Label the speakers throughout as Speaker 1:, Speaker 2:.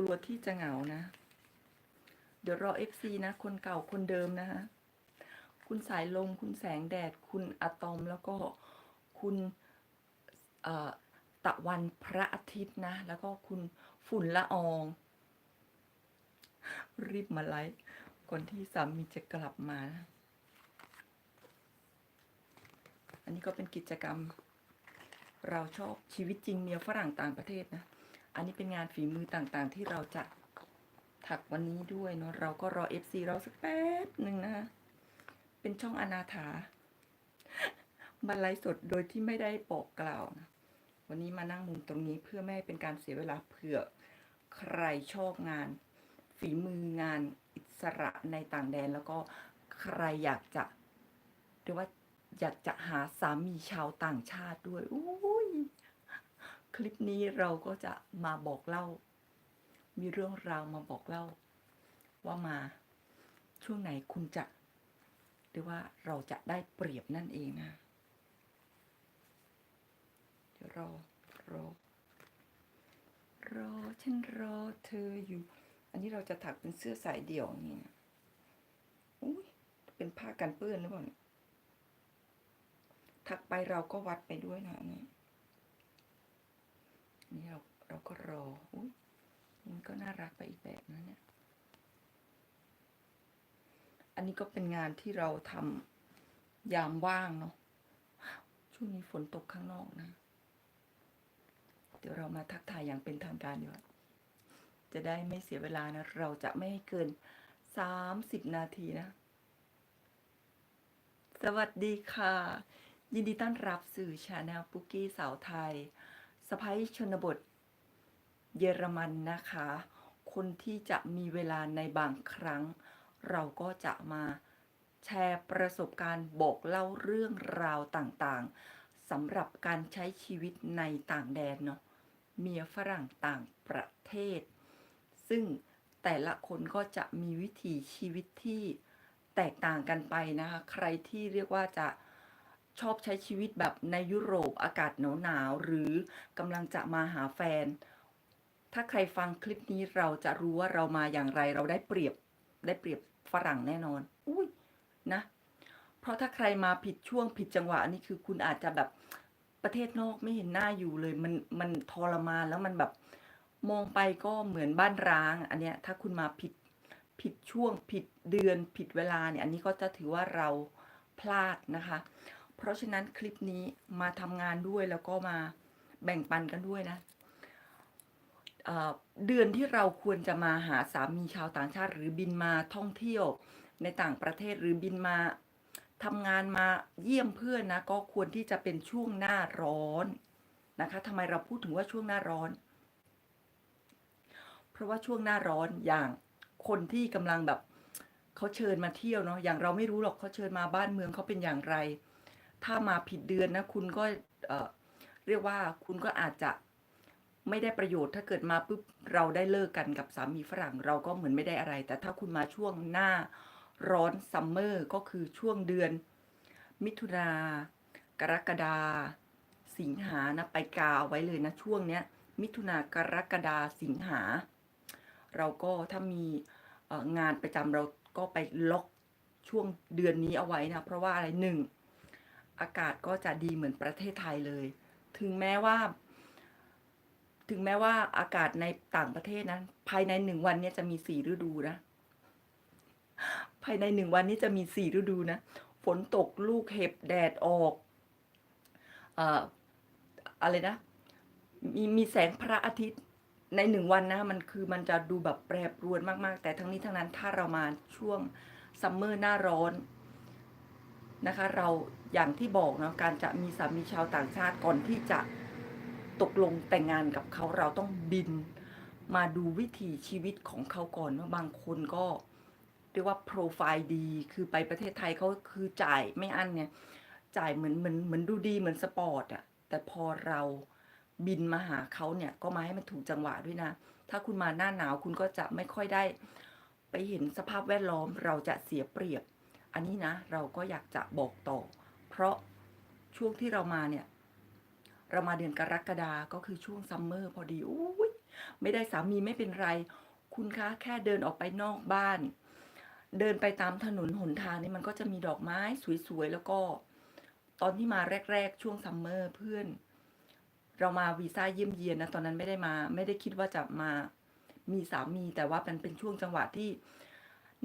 Speaker 1: กลัวที่จะเหงานะ เดี๋ยวรอเอฟซีนะ คนเก่าคนเดิมนะฮะ คุณสายลม คุณแสงแดด คุณอะตอม แล้วก็คุณตะวันพระอาทิตย์นะ แล้วก็คุณฝุ่นละออง รีบมาไลฟ์ก่อนที่สามีจะกลับมานะอันนี้ก็เป็นกิจกรรม เราชอบชีวิตจริงเมียฝรั่งต่างประเทศนะ อันนี้เป็นงานฝีมือต่างๆ ที่เราจะถักวันนี้ด้วยเนาะเราก็รอ FC เราสักแป๊บหนึ่งนะเป็นช่องอนาถามาไลฟ์สดโดยที่ไม่ได้บอกกล่าวนะวันนี้มานั่งมุมตรงนี้เพื่อไม่ให้เป็นการเสียเวลาเผื่อใครชอบงาน ฝีมืองานอิสระในต่างแดน แล้วก็ใครอยากจะเรียกว่าอยากจะหาสามีชาวต่างชาติด้วยอุ้ย คลิปนี้เราก็จะมาบอกเล่า มีเรื่องราวมาบอกเล่า ว่ามาช่วงไหนคุณจะหรือว่าเราจะได้เปรียบนั่นเองนะเดี๋ยวรอรอรอฉันรอเธออยู่ อันนี้เราจะถักเป็นเสื้อสายเดี่ยวนี่นะอุ้ยเป็นผ้ากันเปื้อนหรือเปล่าถักไปเราก็วัดไปด้วยนะอันนี่ นี่เราเราก็รอ อุ้ยมันก็น่ารักไปอีกแบบนะเนี่ย อันนี้ก็เป็นงานที่เราทำยามว่างเนาะ ช่วงนี้ฝนตกข้างนอกนะ เดี๋ยวเรามาทักทายอย่างเป็นทางการดีกว่า จะได้ไม่เสียเวลานะ เราจะไม่ให้เกินสามสิบนาทีนะ สวัสดีค่ะ ยินดีต้อนรับสื่อชาแนลปุกกี้สาวไทย สไปชนบท เยอรมันนะคะ คนที่จะมีเวลาในบางครั้ง เราก็จะมาแชร์ประสบการณ์บอกเล่าเรื่องราวต่างๆสำหรับการใช้ชีวิตในต่างแดนเนาะเมียฝรั่งต่างประเทศ ซึ่งแต่ละคนก็จะมีวิถีชีวิตที่แตกต่างกันไปนะคะ ใครที่เรียกว่าจะ ชอบใช้ชีวิตแบบในยุโรปอากาศหนาวๆหรือกำลังจะมาหาแฟน ถ้าใครฟังคลิปนี้เราจะรู้ว่าเรามาอย่างไรเราได้เปรียบได้เปรียบฝรั่งแน่นอน อุ้ยนะ เพราะถ้าใครมาผิดช่วงผิดจังหวะนี่คือคุณอาจจะแบบประเทศนอกไม่เห็นหน้าอยู่เลย มันมันทรมานแล้วมันแบบมองไปก็เหมือนบ้านร้าง อันเนี้ยถ้าคุณมาผิดผิดช่วงผิดเดือนผิดเวลาเนี่ยอันนี้ก็จะถือว่าเราพลาดนะคะ เพราะฉะนั้นคลิปนี้มาทำงานด้วยแล้วก็มาแบ่งปันกันด้วยนะเเดือนที่เราควรจะมาหาสามีชาวต่างชาติ หรือบินมาท่องเที่ยวในต่างประเทศหรือบินมาทำงานมาเยี่ยมเพื่อนนะก็ควรที่จะเป็นช่วงหน้าร้อนนะคะทำไมเราพูดถึงว่าช่วงหน้าร้อน เพราะว่าช่วงหน้าร้อนอย่างคนที่กำลังแบบเขาเชิญมาเที่ยวเนาะอย่างเราไม่รู้หรอกเขาเชิญมาบ้านเมืองเขาเป็นอย่างไร ถ้ามาผิดเดือนนะคุณก็เเรียกว่าคุณก็อาจจะไม่ได้ประโยชน์ถ้าเกิดมาปุ๊บเราได้เลิกกันกับสามีฝรั่งเราก็เหมือนไม่ได้อะไร แต่ถ้าคุณมาช่วงหน้าร้อนซัมเมอร์ก็คือช่วงเดือน มิถุนากรกฎาสิงหานะไปกาเอาไว้เลยนะช่วงเนี้ยมิถุนากรกฎาสิงหา เราก็ถ้ามีงานประจำเราก็ไปล็อกช่วงเดือนนี้เอาไว้นะเพราะว่าอะไรหนึ่ง อากาศก็จะดีเหมือนประเทศไทยเลย ถึงแม้ว่า ถึงแม้ว่าอากาศในต่างประเทศนั้นภายในหนึ่งวันนี้จะมีสี่ฤดูนะ ภายในหนึ่งวันนี้จะมีสี่ฤดูนะฝนตกลูกเห็บแดดออกเอ่ออะไรนะ มีมีแสงพระอาทิตย์ในหนึ่งวันนะ มันคือมันจะดูแบบแปรปรวนมาก ๆ แต่ทั้งนี้ทั้งนั้นถ้าเรามาช่วงซัมเมอร์หน้าร้อน นะคะ เราอย่างที่บอกนะการจะมีสามีชาวต่างชาติก่อนที่จะตกลงแต่งงานกับเขาเราต้องบินมาดูวิถีชีวิตของเขาก่อนว่าบางคนก็เรียกว่าโปรไฟล์ดีคือไปประเทศไทยเขาคือจ่ายไม่อั้นเนี่ยจ่ายเหมือนเหมือนเหมือนดูดีเหมือนสปอร์ตอะแต่พอเราบินมาหาเขาเนี่ยก็มาให้มันถูกจังหวะด้วยนะ ถ้าคุณมาหน้าหนาวคุณก็จะไม่ค่อยได้ ไปเห็นสภาพแวดล้อมเราจะเสียเปรียบ อันนี้นะเราก็อยากจะบอกต่อ เพราะช่วงที่เรามาเนี่ย เรามาเดือนกรกฎาก็คือช่วงซัมเมอร์พอดีอุ้ยไม่ได้สามีไม่เป็นไร คุณคะแค่เดินออกไปนอกบ้าน เดินไปตามถนนหนทางนี่มันก็จะมีดอกไม้สวยๆแล้วก็ ตอนที่มาแรก ๆ ช่วงซัมเมอร์เพื่อน เรามาวีซ่าเยี่ยมเยียนนะตอนนั้นไม่ได้มา ไม่ได้คิดว่าจะมามีสามีแต่ว่ามันเป็นช่วงจังหวะที่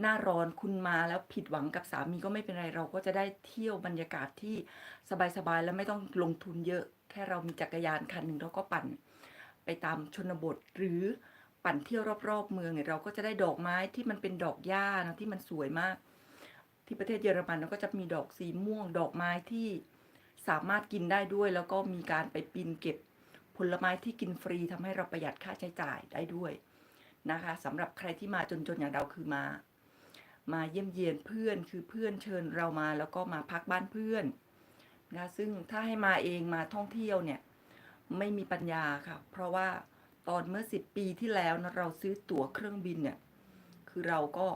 Speaker 1: หน้าร้อนคุณมาแล้วผิดหวังกับสามีก็ไม่เป็นไรเราก็จะได้เที่ยวบรรยากาศที่สบายๆแล้วไม่ต้องลงทุนเยอะ แค่เรามีจักรยานคันหนึ่งเราก็ปั่นไปตามชนบทหรือปั่นเที่ยวรอบๆเมืองเนี่ยเราก็จะได้ดอกไม้ที่มันเป็นดอกหญ้านะที่มันสวยมาก ที่ประเทศเยอรมันเราก็จะมีดอกสีม่วง ดอกไม้ที่สามารถกินได้ด้วย แล้วก็มีการไปปีนเก็บผลไม้ที่กินฟรีทำให้เราประหยัดค่าใช้จ่ายได้ด้วยนะคะสำหรับใครที่มาจนๆอย่างเราคือมา มาเยี่ยมเยียนเพื่อนคือเพื่อนเชิญเรามาแล้วก็มาพักบ้านเพื่อนนะซึ่งถ้าให้มาเองมาท่องเที่ยวเนี่ยไม่มีปัญญาค่ะ เพราะว่าตอนเมื่อสิบปีที่แล้วนะเราซื้อตั๋วเครื่องบินเนี่ยคือเราก็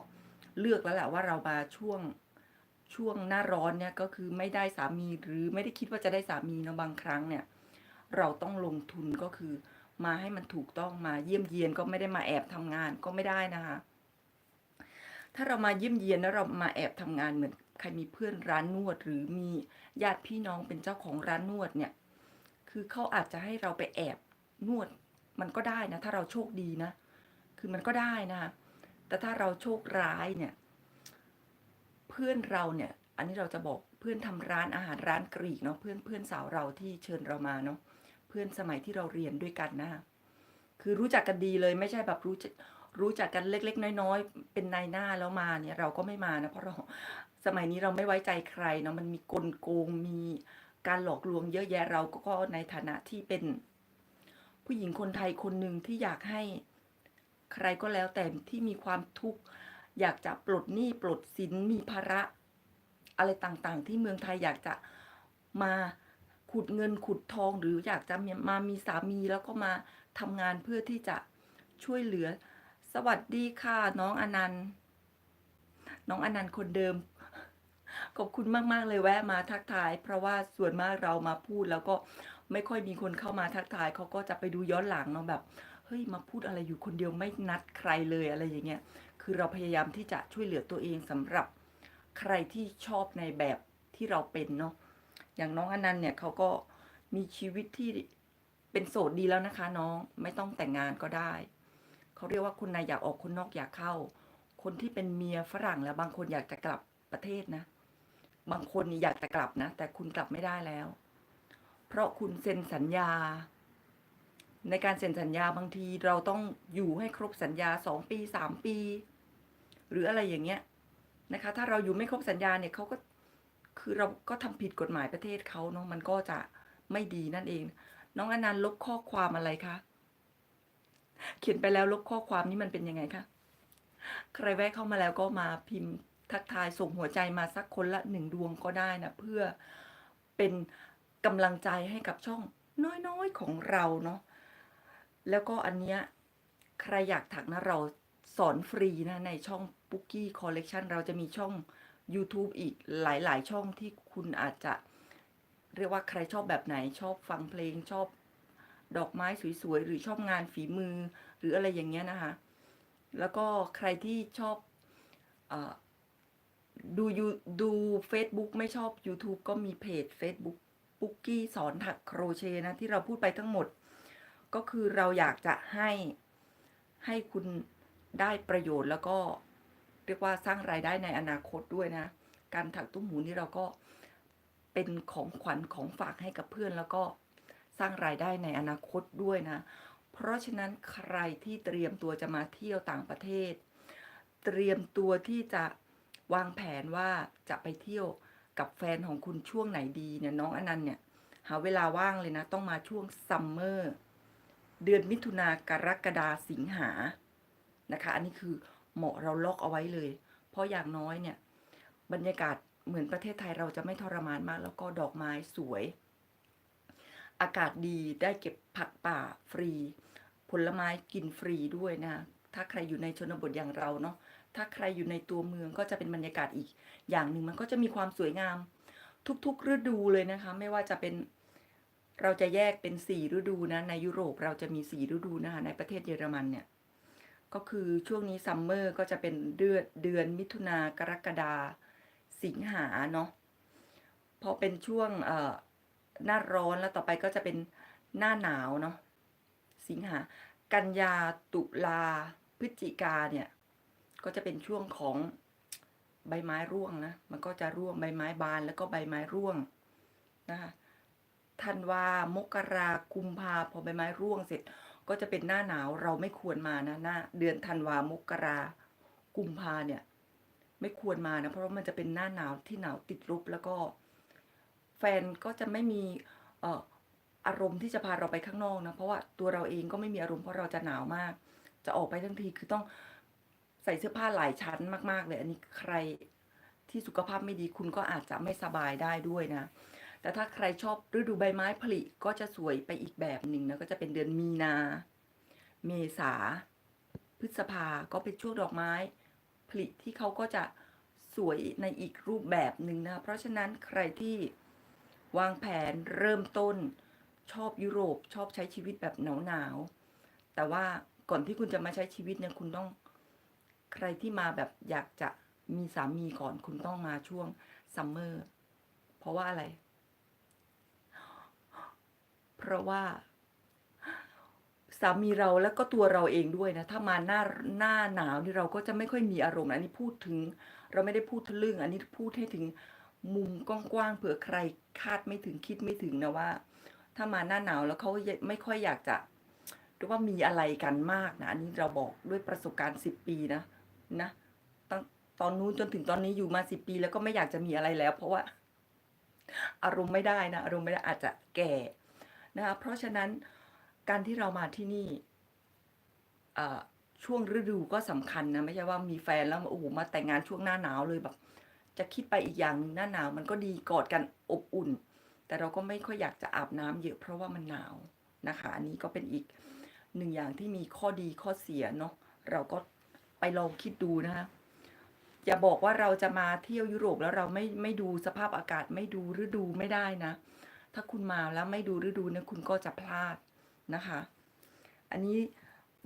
Speaker 1: เลือกแล้วแหละว่าเรามาช่วงช่วงหน้าร้อนเนี่ยก็คือไม่ได้สามีหรือไม่ได้คิดว่าจะได้สามีเนาะบางครั้งเนี่ย เราต้องลงทุนก็คือ มาให้มันถูกต้องมาเยี่ยมเยียนก็ไม่ได้มาแอบทำงานก็ไม่ได้นะคะ ถ้าเรามาเยี่ยมเยียนแล้วเรามาแอบทำงานเหมือนใครมีเพื่อนร้านนวด หรือมีญาติพี่น้องเป็นเจ้าของร้านนวดเนี่ย คือเขาอาจจะให้เราไปแอบนวดมันก็ได้นะ ถ้าเราโชคดีนะ คือมันก็ได้นะแต่ถ้าเราโชคร้ายเนี่ย เพื่อนเราเนี่ย อันนี้เราจะบอกเพื่อนทำร้านอาหารร้านกรีกเนาะเพื่อนเพื่อนสาวเราที่เชิญเรามาเนาะเพื่อนสมัยที่เราเรียนด้วยกันนะคือรู้จักกันดีเลยไม่ใช่แบบรู้จัก รู้จักกันเล็ก ๆ น้อยๆ เป็นนายหน้าแล้วมาเนี่ย เราก็ไม่มานะ เพราะเราสมัยนี้เราไม่ไว้ใจใครเนาะมันมีกลโกงมีการหลอกลวงเยอะแยะเราก็ในฐานะที่เป็น ผู้หญิงคนไทยคนหนึ่งที่อยากให้ใครก็แล้วแต่ที่มีความทุกข์อยากจะปลดหนี้ปลดสินมีภาระ อะไรต่างๆ ที่เมืองไทยอยากจะมาขุดเงินขุดทองหรืออยากจะมามีสามีแล้วก็มาทำงานเพื่อที่จะช่วยเหลือ สวัสดีค่ะ น้องอนันต์ น้องอนันต์คนเดิม ขอบคุณมาก ๆ เลยแวะมาทักทาย เพราะว่าส่วนมากเรามาพูดแล้วก็ไม่ค่อยมีคนเข้ามาทักทายเขาก็จะไปดูย้อนหลังเนาะแบบเฮ้ยมาพูดอะไรอยู่คนเดียวไม่นัดใครเลยอะไรอย่างเงี้ย คือเราพยายามที่จะช่วยเหลือตัวเองสำหรับใครที่ชอบในแบบที่เราเป็นเนาะอย่างน้องอนันต์เนี่ยเขาก็มีชีวิตที่เป็นโสดดีแล้วนะคะ น้องไม่ต้องแต่งงานก็ได้ เขาเรียกว่าคนในอยากออกคนนอกอยากเข้า คนที่เป็นเมียฝรั่งแล้วบางคนอยากจะกลับประเทศนะ บางคนอยากจะกลับนะ แต่คุณกลับไม่ได้แล้ว เพราะคุณเซ็นสัญญา ในการเซ็นสัญญาบางทีเราต้องอยู่ให้ครบสัญญาสองปีสามปี หรืออะไรอย่างเงี้ยนะคะ ถ้าเราอยู่ไม่ครบสัญญาเนี่ยเขาก็คือเราก็ทำผิดกฎหมายประเทศเขาเนาะมันก็จะไม่ดีนั่นเอง น้องอนันต์ลบข้อความอะไรคะ เขียนไปแล้วลบข้อความนี้มันเป็นยังไงคะใครแวะเข้ามาแล้วก็มาพิมพ์ทักทายส่งหัวใจมาสักคนละหนึ่งดวงก็ได้นะเพื่อเป็นกำลังใจให้กับช่องน้อยๆของเราเนาะแล้วก็อันเนี้ยใครอยากถักนะเราสอนฟรีนะในช่องปุ๊กกี้คอลเลกชันเราจะมีช่อง YouTube อีกหลายๆ ช่องที่คุณอาจจะ เรียกว่าใครชอบแบบไหนชอบฟังเพลงชอบ ดอกไม้สวยๆหรือชอบงานฝีมือ หรืออะไรอย่างเงี้ยนะคะ แล้วก็ใครที่ชอบอดูยูดู Facebook ไม่ชอบ YouTube ก็มีเพจ Facebook ปุ๊กกี้สอนถักโครเชต์นะ ที่เราพูดไปทั้งหมด ก็คือเราอยากจะให้ให้คุณได้ประโยชน์แล้วก็เรียกว่าสร้างรายได้ในอนาคตด้วยนะ การถักตุ้มหูนี่เราก็เป็นของขวัญของฝากให้กับเพื่อนแล้วก็ สร้างรายได้ในอนาคตด้วยนะ เพราะฉะนั้นใครที่เตรียมตัวจะมาเที่ยวต่างประเทศ เตรียมตัวที่จะวางแผนว่าจะไปเที่ยวกับแฟนของคุณช่วงไหนดีเนี่ยน้องอนันต์เนี่ยหาเวลาว่างเลยนะ ต้องมาช่วงซัมเมอร์เดือนมิถุนากรกฎาสิงหานะคะ อันนี้คือเหมาะเราล็อกเอาไว้เลย เพราะอย่างน้อยเนี่ย บรรยากาศเหมือนประเทศไทยเราจะไม่ทรมานมาก แล้วก็ดอกไม้สวย อากาศดีได้เก็บผักป่าฟรี ผลไม้กินฟรีด้วยนะ ถ้าใครอยู่ในชนบทอย่างเราเนาะถ้าใครอยู่ในตัวเมืองก็จะเป็นบรรยากาศอีก อย่างหนึ่งมันก็จะมีความสวยงาม ทุกๆฤดูเลยนะคะ ไม่ว่าจะเป็นเราจะแยกเป็นสี่ฤดูนะ ในยุโรปเราจะมีสี่ฤดูนะคะในประเทศเยอรมันเนี่ย ก็คือช่วงนี้ซัมเมอร์ก็จะเป็นเดือนเดือนมิถุนากรกฎาสิงหาเนาะพอเป็นช่วงเอ่อ หน้าร้อนแล้วต่อไปก็จะเป็นหน้าหนาวเนาะสิงหากันยาตุลาพฤศจิกาเนี่ยก็จะเป็นช่วงของใบไม้ร่วงนะมันก็จะร่วงใบไม้บานแล้วก็ใบไม้ร่วงนะคะธันวามกรากุมภาพอใบไม้ร่วงเสร็จ ก็จะเป็นหน้าหนาวเราไม่ควรมานะหน้าเดือนธันวามกรากุมภาเนี่ย ไม่ควรมานะเพราะว่ามันจะเป็นหน้าหนาวที่หนาวติดลบแล้วก็ แฟนก็จะไม่มีเอ่ออารมณ์ที่จะพาเราไปข้างนอกนะเพราะว่าตัวเราเองก็ไม่มีอารมณ์เพราะเราจะหนาวมาก จะออกไปทั้งทีคือต้องใส่เสื้อผ้าหลายชั้นมาก ๆ เลย อันนี้ใครที่สุขภาพไม่ดีคุณก็อาจจะไม่สบายได้ด้วยนะ แต่ถ้าใครชอบฤดูใบไม้ผลิก็จะสวยไปอีกแบบหนึ่งนะก็จะเป็นเดือนมีนา เมษา พฤษภาก็เป็นช่วงดอกไม้ผลิที่เขาก็จะสวยในอีกรูปแบบหนึ่งนะเพราะฉะนั้นใครที่ วางแผนเริ่มต้น ชอบยุโรปชอบใช้ชีวิตแบบหนาวๆแต่ว่าก่อนที่คุณจะมาใช้ชีวิตเนี่ยคุณต้อง ใครที่มาแบบอยากจะมีสามีก่อนคุณต้องมาช่วงซัมเมอร์เพราะว่าอะไร เพราะว่าสามีเราแล้วก็ตัวเราเองด้วยนะ ถ้ามาหน้าหน้าหนาวนี่เราก็จะไม่ค่อยมีอารมณ์นะอันนี้พูดถึง เราไม่ได้พูดทะลึ่ง อันนี้พูดให้ถึง มุมกว้างๆเผื่อใครคาดไม่ถึงคิดไม่ถึงนะว่า ถ้ามาหน้าหนาวแล้วเขาไม่ค่อยอยากจะหรือว่ามีอะไรกันมากนะ อันนี้เราบอกด้วยประสบการณ์สิบปีนะนะตั้งตอนนู้นจนถึงตอนนี้อยู่มาสิบปี แล้วก็ไม่อยากจะมีอะไรแล้ว เพราะว่า อารมณ์ไม่ได้นะอารมณ์ไม่ได้อาจจะแก่นะคะเพราะฉะนั้นการที่เรามาที่นี่ช่วงฤดูก็สำคัญนะไม่ใช่ว่ามีแฟนแล้วโอ้โหมาแต่งงานช่วงหน้าหนาวเลยแบบ จะคิดไปอีกอย่างหน้าหนาวมันก็ดีกอดกันอบอุ่น แต่เราก็ไม่ค่อยอยากจะอาบน้ำเยอะเพราะว่ามันหนาวนะคะอันนี้ก็เป็นอีกหนึ่งอย่างที่มีข้อดีข้อเสียเนาะเราก็ไปลองคิดดูนะคะอย่าบอกว่าเราจะมาเที่ยวยุโรปแล้วเราไม่ไม่ดูสภาพอากาศไม่ดูฤดูไม่ได้นะ ถ้าคุณมาแล้วไม่ดูฤดูเนี่ยคุณก็จะพลาดนะคะ อันนี้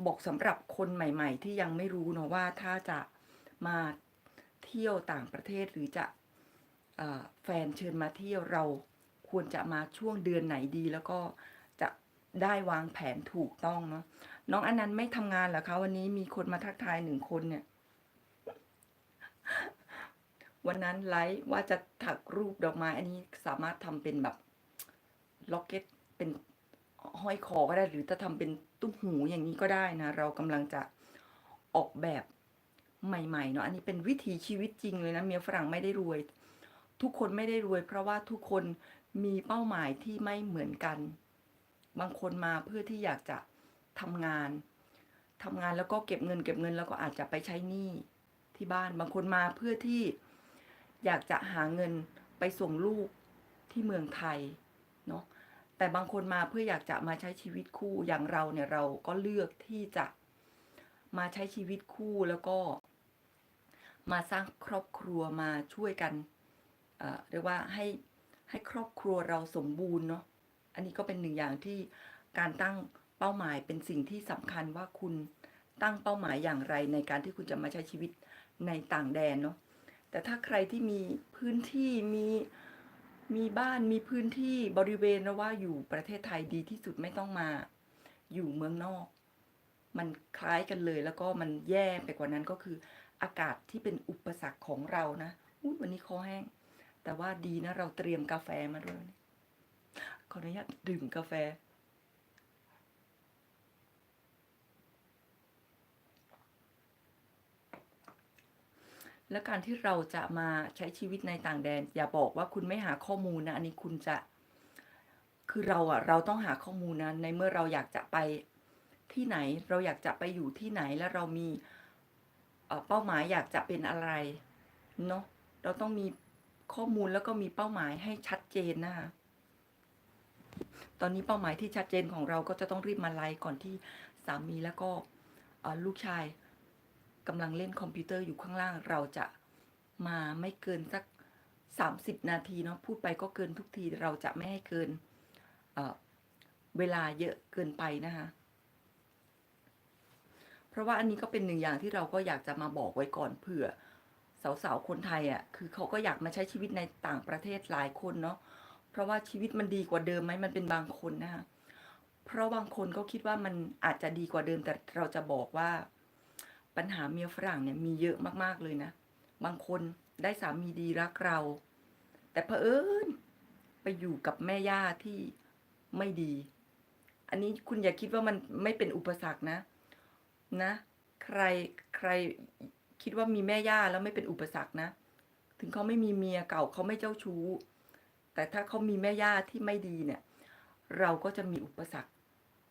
Speaker 1: บอกสำหรับคนใหม่ ๆ ที่ยังไม่รู้เนาะว่าถ้าจะมา เที่ยวต่างประเทศหรือจะอแฟนเชิญมาเที่ยวเราควรจะมาช่วงเดือนไหนดี แล้วก็จะได้วางแผนถูกต้องเนาะน้องอนันต์ไม่ทำงานเหรอคะวันนี้มีคนมาทักทายหนึ่งคนเนี่ย วันนั้นไลฟ์ว่าจะถักรูปดอกไม้อันนี้สามารถทำเป็นแบบล็อกเก็ตเป็นห้อยคอก็ได้ หรือจะทำเป็นตุ้มหูอย่างนี้ก็ได้นะ เรากำลังจะออกแบบ ใหม่ๆเนาะอันนี้เป็นวิถีชีวิตจริงเลยนะเมียฝรั่งไม่ได้รวย ทุกคนไม่ได้รวย เพราะว่าทุกคนมีเป้าหมายที่ไม่เหมือนกัน บางคนมาเพื่อที่อยากจะทำงานทำงานแล้วก็เก็บเงิน เก็บเงินแล้วก็อาจจะไปใช้หนี้ที่บ้านบางคนมาเพื่อที่อยากจะหาเงินไปส่งลูกที่เมืองไทยเนาะแต่บางคนมาเพื่ออยากจะมาใช้ชีวิตคู่อย่างเราเนี่ยเราก็เลือกที่จะมาใช้ชีวิตคู่แล้วก็ มาสร้างครอบครัวมาช่วยกันเเรียกว่าให้ให้ครอบครัวเราสมบูรณ์เนาะอันนี้ก็เป็นหนึ่งอย่างที่การตั้งเป้าหมายเป็นสิ่งที่สำคัญว่าคุณตั้งเป้าหมายอย่างไรในการที่คุณจะมาใช้ชีวิตในต่างแดนเนาะแต่ถ้าใครที่มีพื้นที่มีมีบ้านมีพื้นที่บริเวณนะว่าอยู่ประเทศไทยดีที่สุดไม่ต้องมา อยู่เมืองนอก มันคล้ายกันเลยแล้วก็มันแย่ไปกว่านั้นก็คือ อากาศที่เป็นอุปสรรคของเรานะอุ๊ยวันนี้คอแห้ง แต่ว่าดีนะ เราเตรียมกาแฟมาด้วยขออนุญาตดื่มกาแฟ และการที่เราจะมาใช้ชีวิตในต่างแดน อย่าบอกว่าคุณไม่หาข้อมูลนะ อันนี้คุณจะ คือเราอะเราต้องหาข้อมูลนะ ในเมื่อเราอยากจะไปที่ไหน เราอยากจะไปอยู่ที่ไหน และเรามี เป้าหมายอยากจะเป็นอะไรเนาะเราต้องมีข้อมูลแล้วก็มีเป้าหมายให้ชัดเจนนะคะตอนนี้เป้าหมายที่ชัดเจนของเราก็จะต้องรีบมาไลฟ์ก่อนที่สามีแล้วก็ลูกชายกำลังเล่นคอมพิวเตอร์อยู่ข้างล่าง เราจะมาไม่เกินสักสามสิบนาทีเนาะพูดไปก็เกินทุกทีเราจะไม่ให้เกินเวลาเยอะเกินไปนะคะ เพราะว่าอันนี้ก็เป็นหนึ่งอย่างที่เราก็อยากจะมาบอกไว้ก่อนเผื่อสาวๆคนไทยอะคือเขาก็อยากมาใช้ชีวิตในต่างประเทศหลายคนเนาะเพราะว่าชีวิตมันดีกว่าเดิมไหมมันเป็นบางคนนะคะเพราะบางคนก็คิดว่ามันอาจจะดีกว่าเดิมแต่เราจะบอกว่า ปัญหาเมียฝรั่งเนี่ยมีเยอะมากๆเลยนะ บางคนได้สามีดีรักเรา แต่เผอิญไปอยู่กับแม่ย่าที่ไม่ดี อันนี้คุณอย่าคิดว่ามันไม่เป็นอุปสรรคนะ นะ ใครใครคิดว่ามีแม่ย่าแล้วไม่เป็นอุปสรรคนะ ถึงเขาไม่มีเมียเก่าเขาไม่เจ้าชู้ แต่ถ้าเขามีแม่ย่าที่ไม่ดีเนี่ย เราก็จะมีอุปสรรค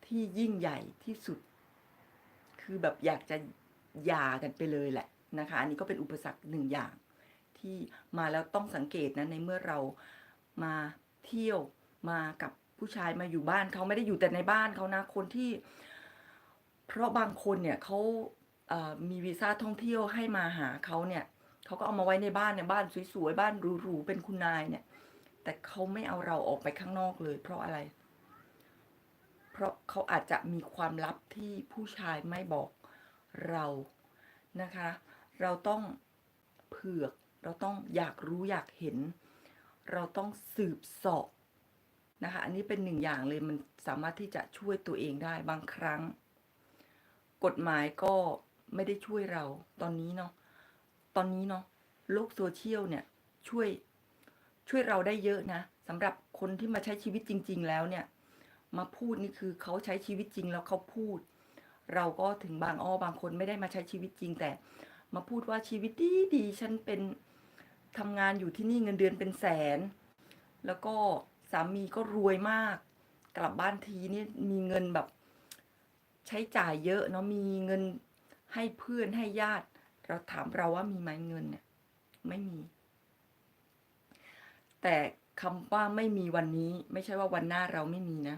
Speaker 1: ที่ยิ่งใหญ่ที่สุด คือแบบอยากจะหย่ากันไปเลยแหละนะคะ อันนี้ก็เป็นอุปสรรคหนึ่งอย่าง ที่มาแล้วต้องสังเกตนะในเมื่อเรามาเที่ยวมากับผู้ชายมาอยู่บ้านเขาไม่ได้อยู่แต่ในบ้านเขานะคนที่ เพราะบางคนเนี่ยเขาเอ่อมีวีซ่าท่องเที่ยวให้มาหาเขาเนี่ยเขาก็เอามาไว้ในบ้านเนี่ยบ้านสวยๆบ้านหรูๆเป็นคุณนายเนี่ย แต่เขาไม่เอาเราออกไปข้างนอกเลย เพราะอะไร เพราะเขาอาจจะมีความลับที่ผู้ชายไม่บอกเรานะคะ เราต้องเผือกเราต้องอยากรู้อยากเห็น เราต้องสืบสอบนะคะ อันนี้เป็นหนึ่งอย่างเลยมันสามารถที่จะช่วยตัวเองได้บางครั้ง กฎหมายก็ไม่ได้ช่วยเราตอนนี้เนาะตอนนี้เนาะโลกโซเชียลเนี่ยช่วยช่วยเราได้เยอะนะสำหรับคนที่มาใช้ชีวิตจริง ๆ แล้วเนี่ย มาพูดนี่คือเขาใช้ชีวิตจริงแล้วเขาพูด เราก็ถึงบางอ้อบางคนไม่ได้มาใช้ชีวิตจริง แต่ มาพูดว่าชีวิตดีดีฉันเป็นทำงานอยู่ที่นี่เงินเดือนเป็นแสน แล้วก็สามีก็รวยมาก กลับบ้านทีนี่มีเงินแบบ ใช้จ่ายเยอะเนาะมีเงินให้เพื่อนให้ญาติ เราถามเราว่ามีไหมเงินเนี่ยไม่มี แต่คำว่าไม่มีวันนี้ ไม่ใช่ว่าวันหน้าเราไม่มีนะ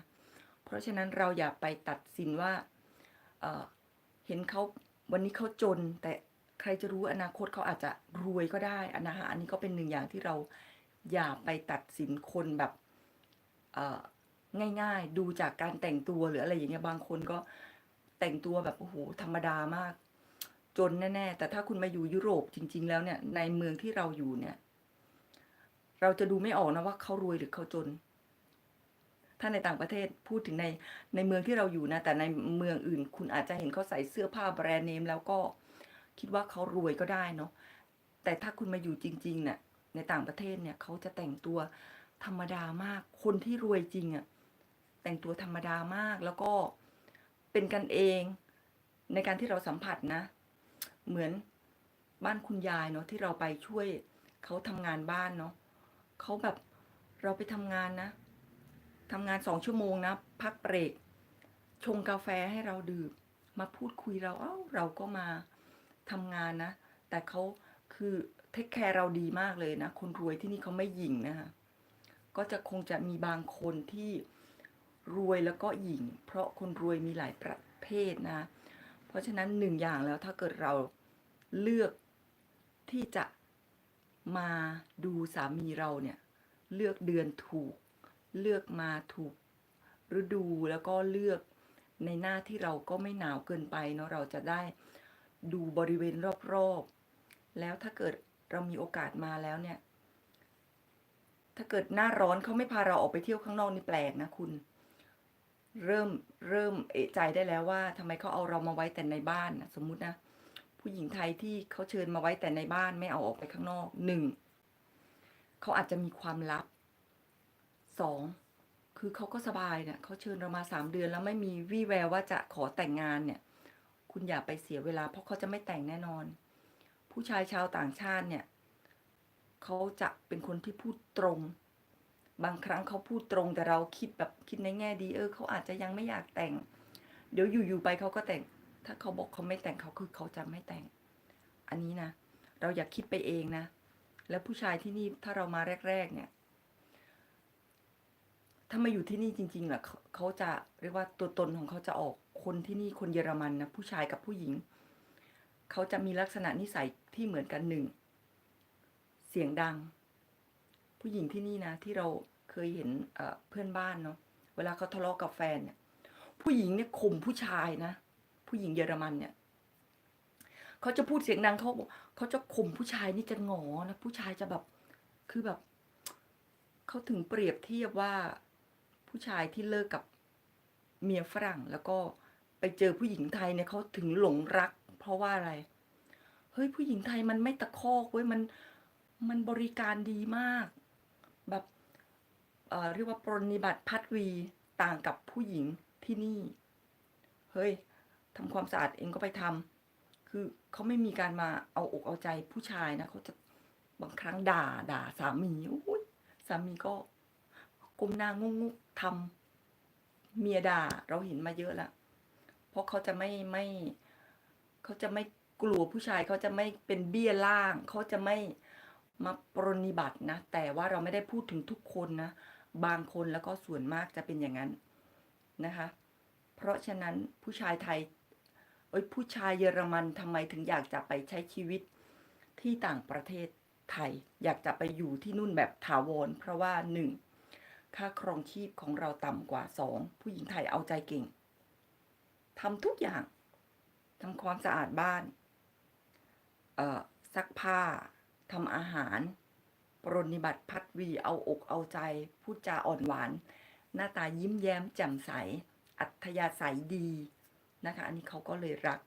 Speaker 1: เพราะฉะนั้นเราอย่าไปตัดสินว่าเออเห็นเขาวันนี้เขาจน แต่ใครจะรู้อนาคตเขาอาจจะรวยก็ได้อนะคะอันนี้ก็เป็นหนึ่งอย่างที่เราอย่าไปตัดสินคนแบบง่าย ๆ ดูจากการแต่งตัวหรืออะไรอย่างเงี้ยบางคนก็ แต่งตัวแบบโอ้โหธรรมดามาก จนแน่ๆ แต่ถ้าคุณมาอยู่ยุโรปจริง ๆ แล้วเนี่ย ในเมืองที่เราอยู่เนี่ย เราจะดูไม่ออกนะว่าเขารวยหรือเขาจน ถ้าในต่างประเทศพูดถึงในในเมืองที่เราอยู่นะ แต่ในเมืองอื่น คุณอาจจะเห็นเขาใส่เสื้อผ้าแบรนด์เนม แล้วก็คิดว่าเขารวยก็ได้เนาะแต่ถ้าคุณมาอยู่จริงๆเนี่ยในต่างประเทศเนี่ยเขาจะแต่งตัวธรรมดามาก คนที่รวยจริงอะ่ะแต่งตัวธรรมดามากแล้วก็ เป็นกันเองในการที่เราสัมผัสนะ เหมือนบ้านคุณยายเนาะที่เราไปช่วยเขาทำงานบ้านเนาะเขาแบบเราไปทำงานนะทำงานสองชั่วโมงนะ พักเบรกชงกาแฟให้เราดื่มมาพูดคุยเราเอ้าเราก็มาทำงานนะ แต่เขาคือเทคแคร์เราดีมากเลยนะ คนรวยที่นี่เขาไม่หยิ่งนะคะก็จะคงจะมีบางคนที่ รวยแล้วก็หยิ่งเพราะคนรวยมีหลายประเภทนะ เพราะฉะนั้นหนึ่งอย่างแล้วถ้าเกิดเราเลือกที่จะมาดูสามีเราเนี่ย เลือกเดือนถูก เลือกมาถูกฤดูแล้วก็เลือกในหน้าที่เราก็ไม่หนาวเกินไปเนาะเราจะได้ดูบริเวณรอบๆ แล้วถ้าเกิดเรามีโอกาสมาแล้วเนี่ย ถ้าเกิดหน้าร้อนเขาไม่พาเราออกไปเที่ยวข้างนอกนี่แปลกนะคุณ เริ่มเริ่มเอะใจได้แล้วว่าทำไมเขาเอาเรามาไว้แต่ในบ้านสมมุตินะผู้หญิงไทยที่เขาเชิญมาไว้แต่ในบ้านไม่เอาออกไปข้างนอกหนึ่งเขาอาจจะมีความลับสองคือเขาก็สบายเนี่ยเขาเชิญเรามาสามเดือนแล้วไม่มีวี่แววว่าจะขอแต่งงานเนี่ย คุณอย่าไปเสียเวลา เพราะเขาจะไม่แต่งแน่นอน ผู้ชายชาวต่างชาติเนี่ยเขาจะเป็นคนที่พูดตรง บางครั้งเขาพูดตรงแต่เราคิดแบบคิดในแง่ดี เออเขาอาจจะยังไม่อยากแต่ง เดี๋ยวอยู่ๆไปเขาก็แต่ง ถ้าเขาบอกเขาไม่แต่งเขาคือเขาจะไม่แต่ง อันนี้นะ เราอย่าคิดไปเองนะ แล้วผู้ชายที่นี่ถ้าเรามาแรก ๆ เนี่ย ถ้ามาอยู่ที่นี่จริงๆล่ะเขาจะเรียกว่าตัวตนของเขาจะออกคนที่นี่คนเยอรมันนะผู้ชายกับผู้หญิง เขาจะมีลักษณะนิสัยที่เหมือนกันหนึ่งเสียงดัง ผู้หญิงที่นี่นะที่เราเคยเห็นเพื่อนบ้านเนาะเวลาเขาทะเลาะกับแฟนเนี่ย ผู้หญิงเนี่ยข่มผู้ชายนะ ผู้หญิงเยอรมันเนี่ยเขาจะพูดเสียงดังเขาเขาจะข่มผู้ชายนี่จะงอนะผู้ชายจะแบบคือแบบเขาถึงเปรียบเทียบว่าผู้ชายที่เลิกกับเมียฝรั่ง แล้วก็ไปเจอผู้หญิงไทยเนี่ยเขาถึงหลงรัก เพราะว่าอะไรเฮ้ยผู้หญิงไทยมันไม่ตะคอกเว้ยมันมันบริการดีมาก เรียกว่าปรนนิบัติพัดวีต่างกับผู้หญิงที่นี่ เฮ้ยทำความสะอาดเองก็ไปทำคือเขาไม่มีการมาเอาอกเอาใจผู้ชายนะเขาจะบางครั้งด่าด่าสามีอุ้ยสามีก็ก้มหน้างงกทำเมียด่าเราเห็นมาเยอะแล้วเพราะเขาจะไม่ไม่เขาจะไม่กลัวผู้ชายเขาจะไม่เป็นเบี้ยล่างเขาจะไม่มาปรนนิบัตินะ แต่ว่าเราไม่ได้พูดถึงทุกคนนะ บางคนแล้วก็ส่วนมากจะเป็นอย่างนั้นนะคะ เพราะฉะนั้นผู้ชายไทยเอ้ยผู้ชายเยอรมันทำไมถึงอยากจะไปใช้ชีวิตที่ต่างประเทศไทย อยากจะไปอยู่ที่นู่นแบบถาวรเพราะว่าหนึ่งค่าครองชีพของเราต่ำกว่าสองผู้หญิงไทยเอาใจเก่งทำทุกอย่างทำความสะอาดบ้านซักผ้าทำอาหาร ปรนนิบัติพัดวีเอาอกเอาใจ พูดจาอ่อนหวาน หน้าตายิ้มแย้มแจ่มใส อัธยาศัยดีนะคะ อันนี้เขาก็เลยรัก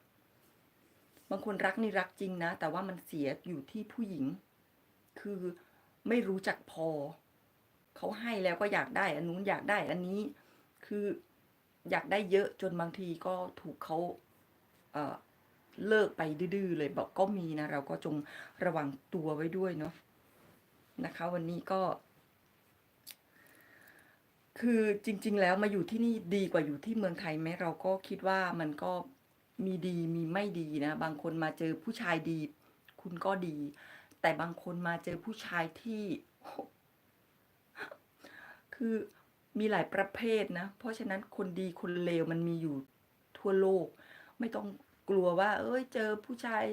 Speaker 1: บางคนรักนี่รักจริงนะ แต่ว่ามันเสียอยู่ที่ผู้หญิง คือไม่รู้จักพอ เขาให้แล้วก็อยากได้ อันนู้นอยากได้ อันนี้ คืออยากได้เยอะจนบางทีก็ถูกเขาเอ่อเลิกไปดื้อเลยบอกก็มีนะ เราก็จงระวังตัวไว้ด้วยเนาะ นะคะ วันนี้ก็ คือจริง ๆ แล้วมาอยู่ที่นี่ดีกว่าอยู่ที่เมืองไทยไหมเราก็คิดว่ามันก็มีดีมีไม่ดีนะ บางคนมาเจอผู้ชายดี คุณก็ดี แต่บางคนมาเจอผู้ชายที่ คือมีหลายประเภทนะ เพราะฉะนั้นคนดีคนเลวมันมีอยู่ทั่วโลก ไม่ต้องกลัวว่า เอ้ย เจอผู้ชาย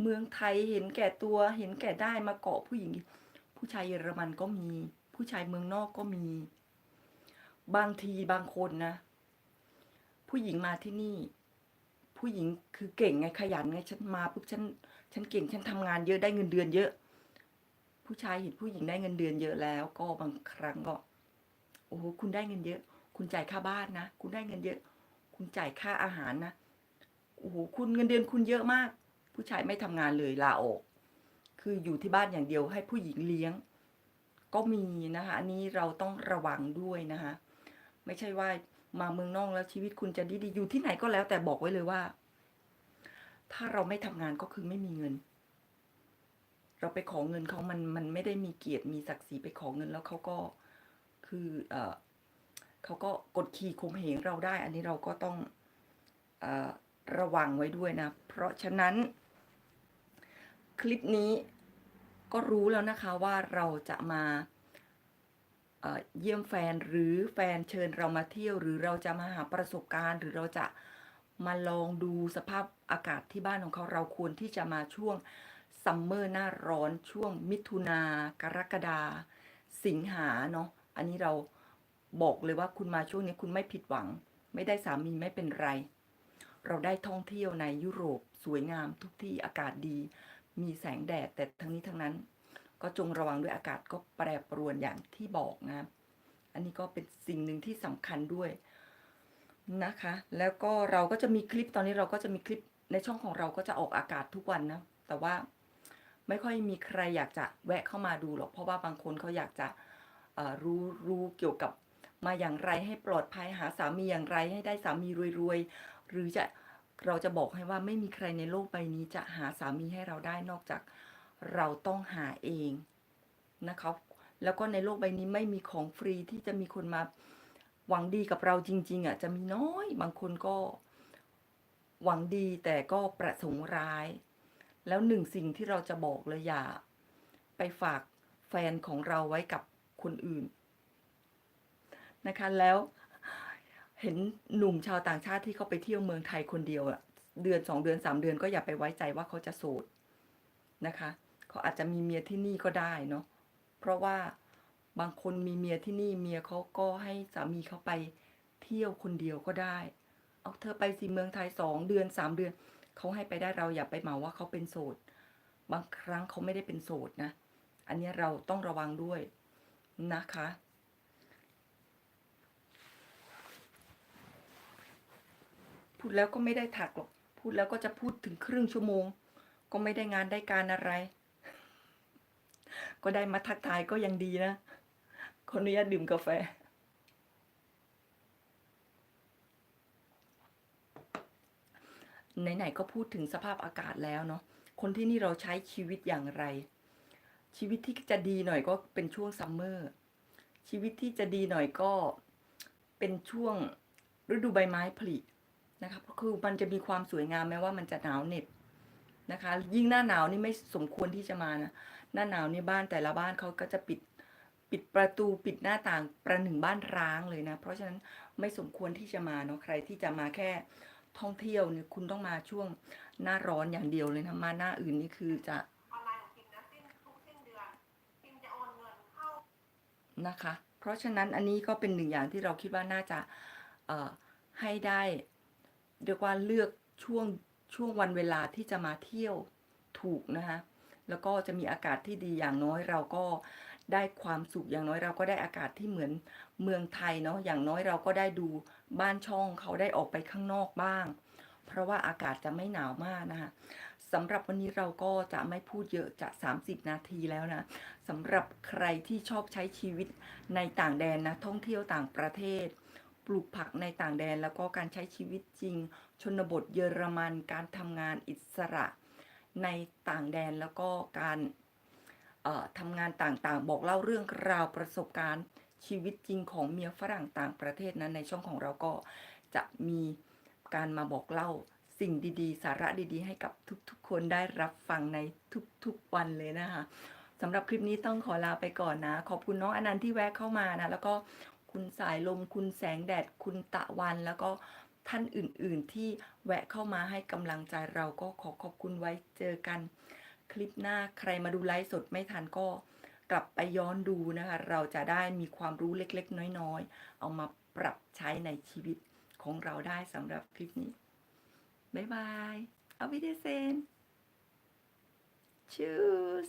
Speaker 1: เมืองไทยเห็นแก่ตัวเห็นแก่ได้มาเกาะผู้หญิง ผู้ชายเยอรมันก็มี ผู้ชายเมืองนอกก็มี บางทีบางคนนะ ผู้หญิงมาที่นี่ ผู้หญิงคือเก่งไงขยันไงฉันมาปุ๊บฉันฉันเก่งฉันทำงานเยอะได้เงินเดือนเยอะ ผู้ชายเห็นผู้หญิงได้เงินเดือนเยอะแล้ว ก็บางครั้งก็โอ้โหคุณได้เงินเยอะ คุณจ่ายค่าบ้านนะคุณได้เงินเยอะ คุณจ่ายค่าอาหารนะโอ้โหคุณเงินเดือนคุณเยอะมาก ผู้ชายไม่ทำงานเลยลาออก คืออยู่ที่บ้านอย่างเดียวให้ผู้หญิงเลี้ยง ก็มีนะคะอันนี้เราต้องระวังด้วยนะคะไม่ใช่ว่ามาเมืองนอกแล้วชีวิตคุณจะดีๆอยู่ที่ไหนก็แล้ว แต่บอกไว้เลยว่า ถ้าเราไม่ทำงานก็คือไม่มีเงิน เราไปขอเงินเขามันมันไม่ได้มีเกียรติมีศักดิ์ศรีไปขอเงินแล้วเขาก็คือเออเขาก็กดขี่ข่มเหงเราได้ อันนี้เราก็ต้องอระวังไว้ด้วยนะ เพราะฉะนั้น คลิปนี้ก็รู้แล้วนะคะว่าเราจะมาเอ่อเยี่ยมแฟนหรือแฟนเชิญเรามาเที่ยว หรือเราจะมาหาประสบการณ์ หรือเราจะมาลองดูสภาพอากาศที่บ้านของเขาเราควรที่จะมาช่วงซัมเมอร์หน้าร้อนช่วงมิถุนากรกฎาสิงหาเนาะอันนี้เราบอกเลยว่าคุณมาช่วงนี้คุณไม่ผิดหวัง ไม่ได้สามีไม่เป็นไร เราได้ท่องเที่ยวในยุโรปสวยงามทุกที่อากาศดี มีแสงแดด แต่ทั้งนี้ทั้งนั้น ก็จงระวังด้วยอากาศก็แปรปรวนอย่างที่บอกนะอันนี้ก็เป็นสิ่งหนึ่งที่สำคัญด้วยนะคะ แล้วก็เราก็จะมีคลิปตอนนี้เราก็จะมีคลิปในช่องของเราก็จะออกอากาศทุกวันนะ แต่ว่าไม่ค่อยมีใครอยากจะแวะเข้ามาดูหรอก เพราะว่าบางคนเขาอยากจะรู้รู้เกี่ยวกับมาอย่างไรให้ปลอดภัยหาสามีอย่างไรให้ได้สามีรวยๆ หรือจะ เราจะบอกให้ว่าไม่มีใครในโลกใบนี้จะหาสามีให้เราได้นอกจากเราต้องหาเองนะคะแล้วก็ในโลกใบนี้ไม่มีของฟรีที่จะมีคนมาหวังดีกับเราจริง ๆอะจะมีน้อยบางคนก็หวังดีแต่ก็ประสงค์ร้าย แล้วหนึ่งสิ่งที่เราจะบอกเลยอย่า ไปฝากแฟนของเราไว้กับคนอื่นนะคะแล้ว เห็นหนุ่มชาวต่างชาติที่เขาไปเที่ยวเมืองไทยคนเดียวอะเดือนสองเดือนสามเดือนก็อย่าไปไว้ใจว่าเขาจะโสดนะคะเขาอาจจะมีเมียที่นี่ก็ได้เนาะเพราะว่าบางคนมีเมียที่นี่เมียเขาก็ให้สามีเขาไปเที่ยวคนเดียวก็ได้ เอาเธอไปสิเมืองไทยสองเดือนสามเดือนเขาให้ไปได้เราอย่าไปเหมาว่าเขาเป็นโสดบางครั้งเขาไม่ได้เป็นโสดนะ อันนี้เราต้องระวังด้วยนะคะ พูดแล้วก็ไม่ได้ถักหรอก พูดแล้วก็จะพูดถึงครึ่งชั่วโมง ก็ไม่ได้งานได้การอะไร ก็ได้มาทักทายก็ยังดีนะขออนุญาตดื่มกาแฟ ไหนๆก็พูดถึงสภาพอากาศแล้วเนาะ คนที่นี่เราใช้ชีวิตอย่างไร ชีวิตที่จะดีหน่อยก็เป็นช่วงซัมเมอร์ ชีวิตที่จะดีหน่อยก็เป็นช่วงฤดูใบไม้ผลิ นะครับคือมันจะมีความสวยงามแม้ว่ามันจะหนาวเหน็บนะคะ ยิ่งหน้าหนาวนี่ไม่สมควรที่จะมานะหน้าหนาวในบ้านแต่ละบ้านเขาก็จะปิดปิดประตูปิดหน้าต่างประหนึ่งบ้านร้างเลยนะ เพราะฉะนั้นไม่สมควรที่จะมาเนาะใครที่จะมาแค่ท่องเที่ยวเนี่ยคุณต้องมาช่วงหน้าร้อนอย่างเดียวเลยนะมาหน้าอื่นนี่คือจะ
Speaker 2: นะ
Speaker 1: คะ เพราะฉะนั้นอันนี้ก็เป็นหนึ่งอย่างที่เราคิดว่าน่าจะให้ได้ เรียกว่าเลือกช่วงช่วงวันเวลาที่จะมาเที่ยวถูกนะคะ แล้วก็จะมีอากาศที่ดีอย่างน้อยเราก็ได้ความสุขอย่างน้อยเราก็ได้อากาศที่เหมือนเมืองไทยเนาะอย่างน้อยเราก็ได้ดูบ้านช่องเขาได้ออกไปข้างนอกบ้าง เพราะว่าอากาศจะไม่หนาวมากนะคะสำหรับวันนี้เราก็จะไม่พูดเยอะจะ 30 นาทีแล้วนะสำหรับใครที่ชอบใช้ชีวิตในต่างแดนนะท่องเที่ยวต่างประเทศ ลูกผักในต่างแดน แล้วก็การใช้ชีวิตจริง ชนบทเยอรมันการทำงานอิสระในต่างแดนแล้วก็การทำงานต่างๆ บอกเล่าเรื่องราวประสบการณ์ชีวิตจริงของเมียฝรั่งต่างประเทศนั้นในช่องของเราก็จะมีการมาบอกเล่าสิ่งดีๆ สาระดีๆ ให้กับทุกๆ คนได้รับฟังในทุกๆวันเลยนะคะสำหรับคลิปนี้ต้องขอลาไปก่อนนะ ขอบคุณน้องอนันต์ที่แวะเข้ามานะ แล้วก็ คุณสายลม คุณแสงแดด คุณตะวัน แล้วก็ท่านอื่นๆที่แวะเข้ามาให้กำลังใจเราก็ขอขอบคุณไว้เจอกันคลิปหน้าใครมาดูไลฟ์สดไม่ทันก็กลับไปย้อนดูนะคะ เราจะได้มีความรู้เล็กๆ น้อยๆ เอามาปรับใช้ในชีวิตของเราได้สำหรับคลิปนี้ บ๊ายบาย เอาวิดีเซน Tschüss